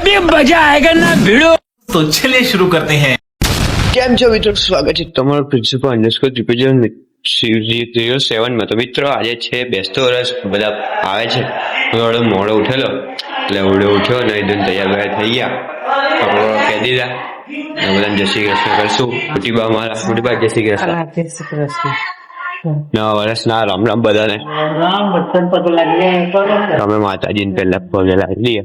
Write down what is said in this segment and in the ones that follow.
अभी मजा आएगा ना भिड़ो तो चलिए शुरू करते हैं કેમ છો મિત્રો સ્વાગત છે તમારું પ્રિન્સિપલ અંડરસ્કોર ત્રિપુજન ઝીરો સેવનમાં તો મિત્રો આજે છે બેસતો વર્ષ બધા આવે છે થોડો મોડો ઉઠેલો એટલે ઓડે ઉઠ્યો નહીં ધોઈને તૈયાર વૈયાર થઈ ગયા કપડો કહી દીધા અને બધાને જય શ્રી કૃષ્ણ કરશું મોટીબા મારા મોટીબા જય શ્રી કૃષ્ણ જય શ્રી કૃષ્ણ નવા વર્ષના રામ રામ બધાને રામ બચ્ચન પગ લાગીએ કરો ને. અમે માતાજીને પહેલા પગે લાગી દઈએ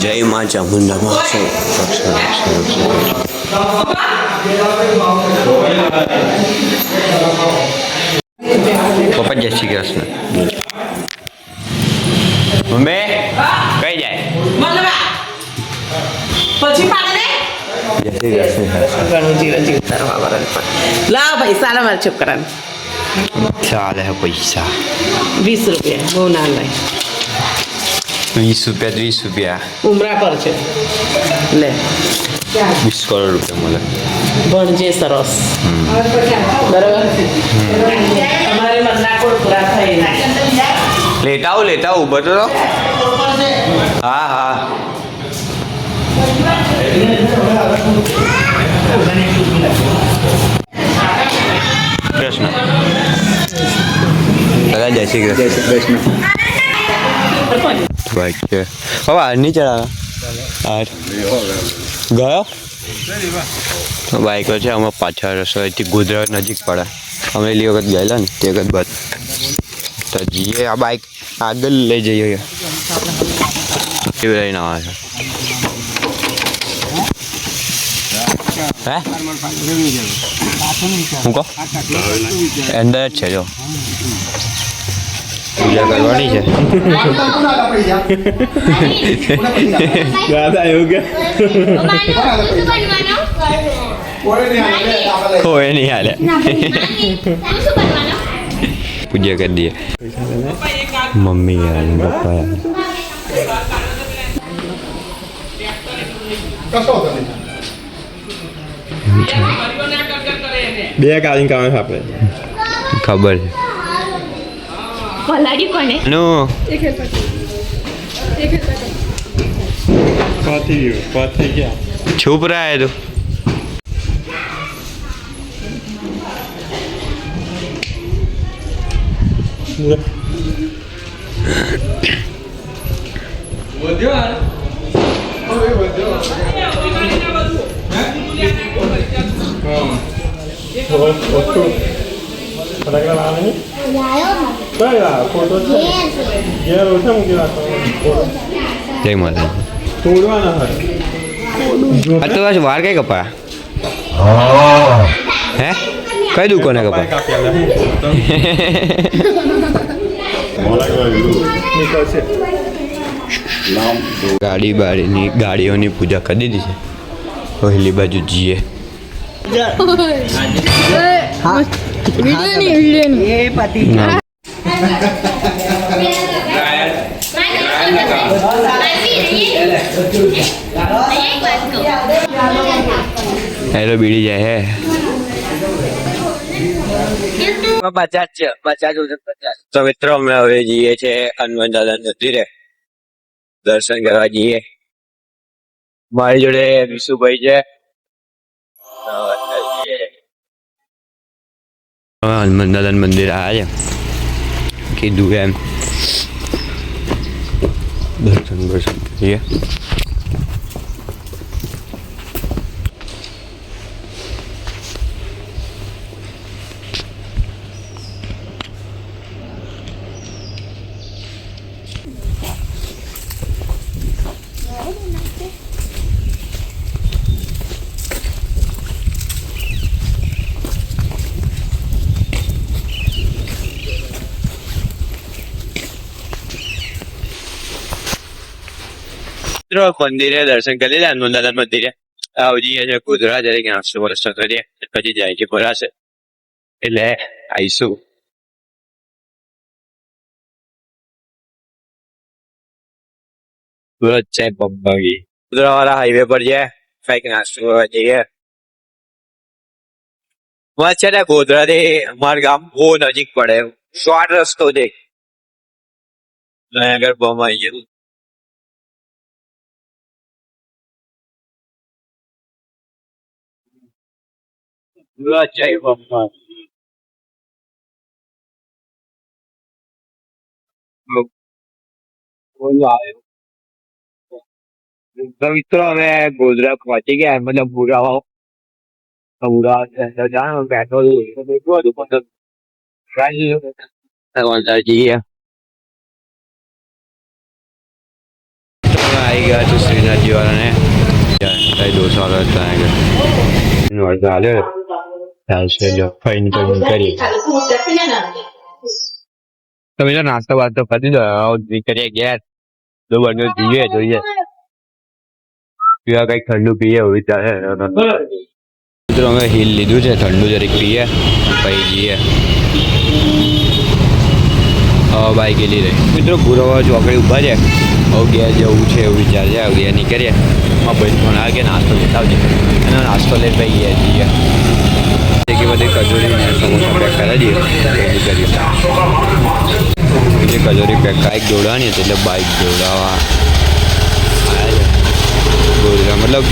જય મા ચામુંડા પપ્પા જય શ્રી કૃષ્ણ. મમ્મી કઈ જાય પછી પાડે જય શ્રી કૃષ્ણ. લા લાવ પૈસા મારા છોકરાને ચાલે હે પૈસા. વીસ રૂપિયા બહુ ના લઈ. વીસ રૂપિયા વીસ રૂપિયા. ઉમરા પર છે. લે. વીસ કરોડ રૂપિયા મળે. ભણજે સરસ. બરાબર? અમારે મનના પૂરા થઈ લેતા આવું લેતા આવું ઊભો તો હા હા. કૃષ્ણ દાદા જય શ્રી કૃષ્ણ. હવે નહીં ચડાવે ગયો? બાઈકો છે આમાં પાછળ રસોઈથી ગુજરાત નજીક પડે. અમે એટલી વખત ગયેલા ને તે વખત બસ. તો જઈએ આ બાઈક આગળ લઈ જઈએ કેવી લઈને આવે છે? હે? હું કહો? અંદર જ છે જો. પૂજા કરવાની છે દાદા એવું કે કોઈ નહીં હાલે પૂજા કરી દઈએ મમ્મી યાર ને પપ્પા યાર બે કાઢીને કામ આપણે ખબર છે પલાડી કોને? નું. પતી ગયો પતી ગયા. છુપ રહા હે. તું ફટાકડા લાવે નહીં કઈ લાવે ફોટો છે ઘેર ઓછા મૂકી રાખો જય માતા તોડવાના હોય આ તો બસ વાર કઈ કપા હે? કઈ દુકાને કપા હું ગાડી બાડીની ગાડીઓની પૂજા કરી દીધી છે. પહેલી બાજુ જઈએ એ પતિ. હેલો બીડી જાય હે. પચાસ છે પચાસ પચાસ તો મિત્રો અમે હવે જઈએ છે હનુમાન દાદા મંદિરે. દર્શન કરવા જઈએ. મારી જોડે વિશુભાઈ છે. હનુમાન દાદા મંદિર આવ્યા છે. કીધું એમ. દર્શન દર્શન કરીએ. મિત્રો મંદિરે દર્શન કરી લીધા હનુમાન મંદિરે આવજી છે ગુજરાત તરીકે આઠસો વર્ષ કરીએ પછી જાય છે ભરાશે એટલે આવીશું સુરત છે બંબાવી કુદરાવાળા હાઈવે પર છે કંઈક નાસ્તો જઈએ વાત છે ને ગોધરાથી અમારું ગામ બહુ નજીક પડે શોર્ટ રસ્તો છે નયાગઢ બમ આવી ગયું જય બમ્મા તો મિત્રો અમે ગોધરા પહોંચી ગયા મતલબ પુરાવા પૂરા જાણો પેટ્રોલ હતું પણ જઈએ આવી ગયા છું શ્રીનાથજી વાળાને કઈ દોસ્ત વાળો ત્યાં આગળ અડધો હાલ્યો ચાલશે જો ફઈને તો કરી તમે તો નાસ્તો વાસ્તો કરી દો નીકળીએ ગયા બન્યો જીવે જોઈએ પીવા કઈ ઠંડુ પીએ એવું ત્યારે મિત્રો અમે હિલ લીધું છે. ઠંડુ જરીક પીએ પછી જઈએ. હવે બાઈક ગયેલી રહી. મિત્રો પુરાવા ચોકડી ઊભા છે. હવે ગયા જવું છે એવું વિચાર છે. હવે ગયા નીકળીએ. માં ભાઈ ફોન આવે કે નાસ્તો લેતા આવજે. અને નાસ્તો લઈ ભાઈ ગયા જઈએ. બધી કચોરી સમોસા પેક કરાવી દઈએ. કરીએ બીજી કચોરી પેક કાંઈક દોડવાની હતી, એટલે બાઇક દોડાવવા મતલબ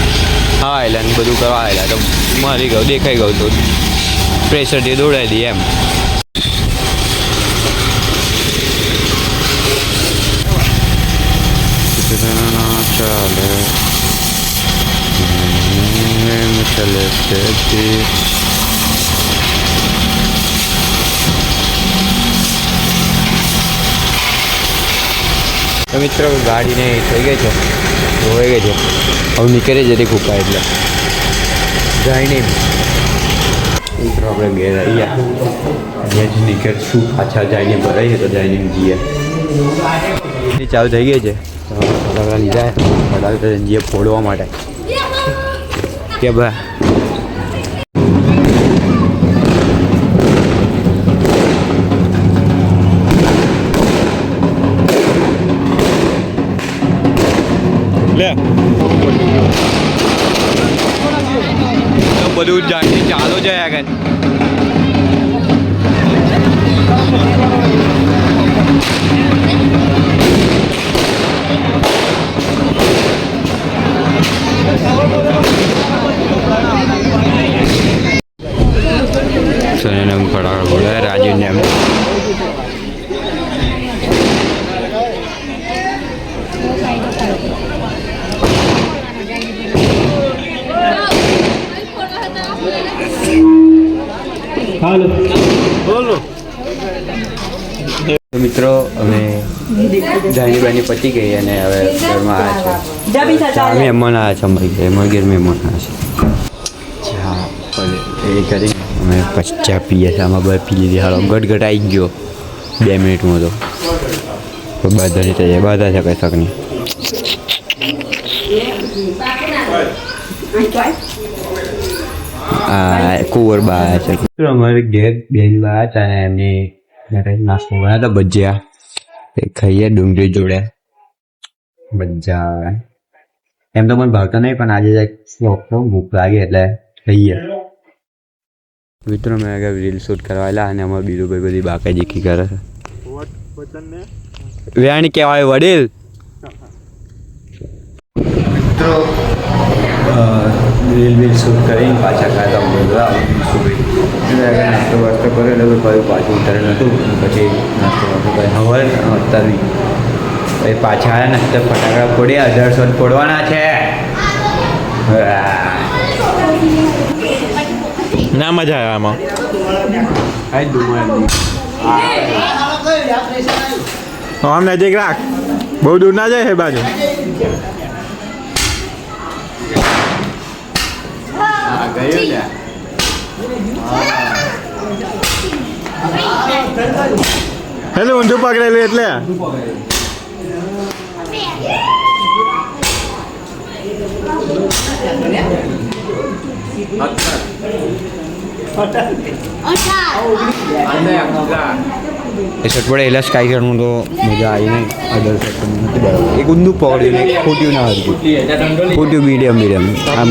હા આવેલા ને બધું કરવા આવેલા. તો મારી ગયું દેખાઈ ગયું તો પ્રેશરથી દોડાવી દઈએ એમ. ચાલે. ચલે તો મિત્રો, ગાડીને થઈ ગઈ છે. ધોવાઈ ગઈ છે. હવે નીકળે જતી કૂપા એટલે. નહીં મિત્રો, આપણે ઘેર આવી ગયા ઘેર જ નીકળશું. પાછા જઈને ભરાઈએ તો જઈને જઈએ. ચાલુ થઈ ગઈ છે. લીધા. ફોડવા માટે. કે ભાઈ લે. બધું જાણી ચાલો છે આગળ. સનેનમ ફટાકડા બોલાય રાજુને એમ. મિત્રો અમે જાની બાની પતી ગઈ અને હવે ઘરમાં આવ્યા છે. ચા મહેમાન આવ્યા છે અમારી ઘરે અમારા ઘેર મહેમાન આવ્યા છે. ચા એ કરી. અમે પછી ચા પીએ છીએ આમાં બધા પી લીધી. હાલો ગટગટ આવી ગયો. બે મિનિટમાં તો. તો બધાની તૈયાર બધા છે કઈ શકની આ કુંવર બા છે અમારે ઘેર બેન બા હતા ને એમની ઘરે નાસ્તો બનાવ્યા તો ભજીયા. એ ખાઈએ ડુંગળી જોડે. ભજીયા એમ તો મને ભાવતો નહીં પણ આજે ભૂખ લાગે એટલે ખાઈએ. મિત્રો મેં આગળ રીલ શૂટ કરવાયેલા અને અમારે બીજું ભાઈ બધી બાકા જીખી કરે છે. વેણ કહેવાય વડીલ. મિત્રો રીલ બીલ શૂટ કરીને પાછા ખાતા બોલવા નાસ્તો વાસ્તો કર્યો એટલે કોઈ પાછું ઉતરેલ હતું પછી નાસ્તો વાસ્તો કરી હવે અત્યારે પછી પાછા આવ્યા ને તો ફટાકડા ફોડ્યા અઢારસો જ ફોડવાના છે. ના મજા આવે આમાં. આમ નજીક રાખ. બહુ દૂર ના જાય હે બાજુ. ગયું ને એટલે ઊંધું પકડેલું એટલે? શર્ટ પડે એટલે સ્કાય કરવાનું તો મજા આવી નહીં. અડર નથી બરાબર. એક ઊંધું પકડ્યું ખોટ્યું ના હતું ખોટ્યું મીડિયમ મીડિયમ આમ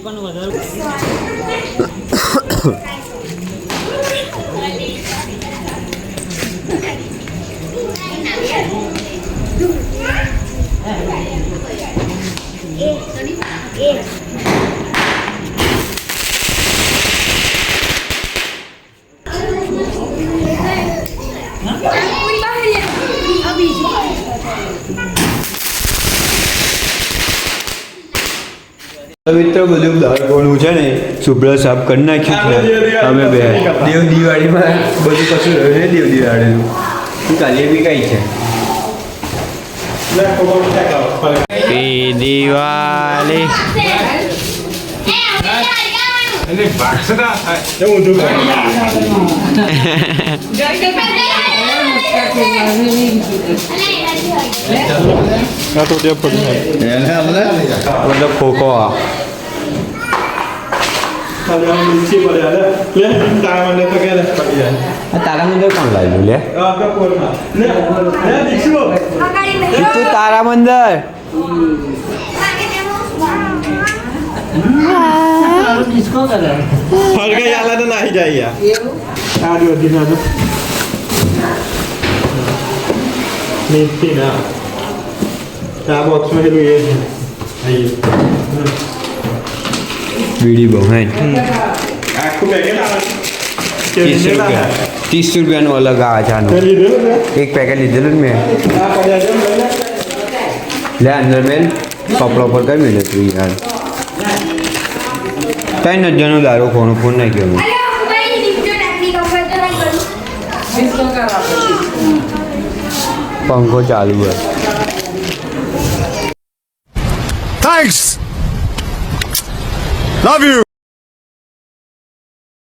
હમ તો મિત્રો બધું બાળકોનું છે ને શુભ્ર સાફ કરી નાખ્યું છે. અમે બે. દેવ દિવાળીમાં બધું કશું રહ્યું નહીં દેવ દિવાળીનું. કાલે બી કઈ છે? દિવાળી. આ તો ત્યાં પડી મતલબ ખોખો આ. આમ નીચે પડે હાલે લે તારા મને તો કે લે પડી જાય. આ તારા મંદિર કોણ લાવ્યું લે? આ મંદિર ફરગે આલા નાહી જાય યાર આ જો દીના તો નીચે ના આ બોક્સમાં હેલું એ છે આઈ બહુ હે આખું પેકેટ આવે ત્રીસ રૂપિયાનું અલગ આ છે આનું લીધેલું ને એક પેકેટ લીધેલું ને મેં. લે અંદર મેં કપડો પર કઈ મેળવ્યું યાર કઈ નજરનો દારૂ ખોણું નાખ્યો મેં પંખો ચાલુ હોય. Thanks love you.